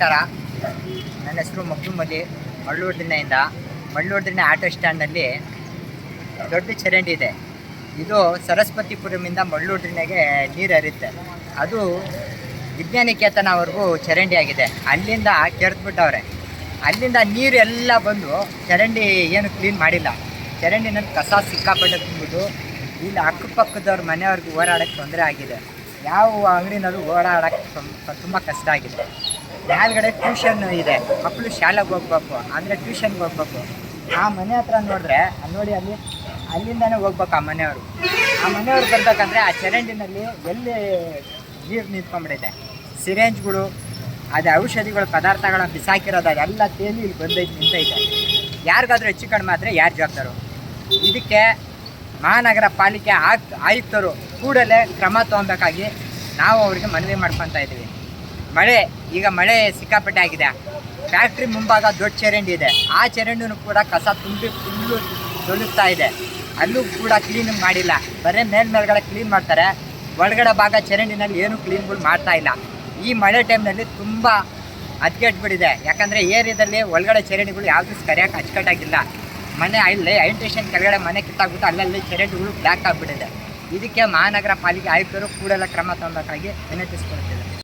ನಮಸ್ಕಾರ. ನನ್ನ ಹೆಸರು ಮಗ್ದುಮಲ್ಲಿ ಮಳ್ಳೂರು ದಿನ ಆಟೋ ಸ್ಟ್ಯಾಂಡಲ್ಲಿ ದೊಡ್ಡ ಚರಂಡಿ ಇದೆ. ಇದು ಸರಸ್ವತಿಪುರಮಿಂದ ಮಳ್ಳೂರ್ದಿನೆಗೆ ನೀರು ಹರಿಯುತ್ತೆ. ಅದು ವಿಜ್ಞಾನಿಕೇತನವರೆಗೂ ಚರಂಡಿ ಆಗಿದೆ. ಅಲ್ಲಿಂದ ಕೆರೆದ್ಬಿಟ್ಟವ್ರೆ ಅಲ್ಲಿಂದ ನೀರು ಎಲ್ಲ ಬಂದು ಚರಂಡಿ ಏನು ಕ್ಲೀನ್ ಮಾಡಿಲ್ಲ. ಚರಂಡಿನಲ್ಲಿ ಕಸ ಸಿಕ್ಕಾಪಟ್ಟೆ ತುಂಬಿದ್ದು, ಇಲ್ಲಿ ಅಕ್ಕಪಕ್ಕದವ್ರ ಮನೆಯವ್ರಿಗೆ ಓಡಾಡೋಕ್ಕೆ ತೊಂದರೆ ಆಗಿದೆ. ಯಾವ ಅಂಗಡಿನಲ್ಲೂ ಓಡಾಡೋಕ್ಕೆ ತುಂಬ ಕಷ್ಟ ಆಗಿದೆ. ಮೇಲ್ಗಡೆ ಟ್ಯೂಷನ್ ಇದೆ. ಮಕ್ಕಳು ಶಾಲೆಗೆ ಹೋಗ್ಬೇಕು ಅಂದರೆ ಟ್ಯೂಷನ್ಗೆ ಹೋಗ್ಬೇಕು. ಆ ಮನೆ ಹತ್ರ ನೋಡಿದ್ರೆ ಅಲ್ಲಿ ನೋಡಿ ಅಲ್ಲಿ, ಅಲ್ಲಿಂದನೇ ಹೋಗ್ಬೇಕು ಆ ಮನೆಯವರು. ಆ ಮನೆಯವ್ರು ಬರ್ಬೇಕಂದ್ರೆ ಆ ಚರಂಡಿನಲ್ಲಿ ಎಲ್ಲಿ ನೀರು ನಿಂತ್ಕೊಂಡ್ಬಿಟ್ಟಿದೆ ಸಿರೇಂಜ್ಗಳು, ಅದೇ ಔಷಧಿಗಳು ಪದಾರ್ಥಗಳ ಬಿಸಾಕಿರೋದು, ಅದೆಲ್ಲ ತೇಲಿ ಇಲ್ಲಿ ಬಂದೈತೆ, ನಿಂತೈತೆ. ಯಾರಿಗಾದ್ರೂ ಹೆಚ್ಚು ಕಡಿಮೆ ಆದರೆ ಯಾರು ಜವಾಬ್ದಾರು? ಇದಕ್ಕೆ ಮಹಾನಗರ ಪಾಲಿಕೆ ಆಯುಕ್ತರು ಕೂಡಲೇ ಕ್ರಮ ತಗೊಬೇಕಾಗಿ ನಾವು ಅವರಿಗೆ ಮನವಿ ಮಾಡ್ಕೊತಾ ಇದ್ದೀವಿ ಮಳೆ, ಈಗ ಮಳೆ ಸಿಕ್ಕಾಪಟ್ಟೆ ಆಗಿದೆ. ಫ್ಯಾಕ್ಟ್ರಿ ಮುಂಭಾಗ ದೊಡ್ಡ ಚರಂಡಿ ಇದೆ. ಆ ಚರಂಡಿನೂ ಕೂಡ ಕಸ ತುಂಬಿ ಫುಲ್ಲು ತೊಳುತ್ತಾ ಇದೆ. ಅಲ್ಲೂ ಕೂಡ ಕ್ಲೀನ್ ಮಾಡಿಲ್ಲ. ಬರೀ ಮೇಲ್ ಮೇಲ್ಗಡೆ ಕ್ಲೀನ್ ಮಾಡ್ತಾರೆ. ಒಳಗಡೆ ಭಾಗ ಚರಂಡಿನಲ್ಲಿ ಏನು ಕ್ಲೀನ್ಗಳು ಮಾಡ್ತಾ ಇಲ್ಲ. ಈ ಮಳೆ ಟೈಮ್ನಲ್ಲಿ ತುಂಬ ಹದ್ಗೆಟ್ಬಿಟ್ಟಿದೆ ಯಾಕಂದರೆ ಏರಿಯಾದಲ್ಲಿ ಒಳಗಡೆ ಚರಂಡಿಗಳು ಯಾವುದೂ ಸರಿಯಾಗಿ ಅಚ್ಚುಕಟ್ಟಾಗಿಲ್ಲ. ಮನೆ ಅಲ್ಲಿ ಐನ್ ಸ್ಟೇಷನ್ ಕೆಳಗಡೆ ಮನೆ ಕಿತ್ತಾಗ್ಬಿಟ್ಟು ಅಲ್ಲಲ್ಲಿ ಚರಂಡಿಗಳು ಬ್ಲ್ಯಾಕ್ ಆಗಿಬಿಟ್ಟಿದೆ. ಇದಕ್ಕೆ ಮಹಾನಗರ ಪಾಲಿಕೆ ಆಯುಕ್ತರು ಕೂಡಲೇ ಕ್ರಮ ತಗೊಬೇಕಾಗಿ ವಿನಂತಿಸ್ಕೊಳ್ತೀವಿ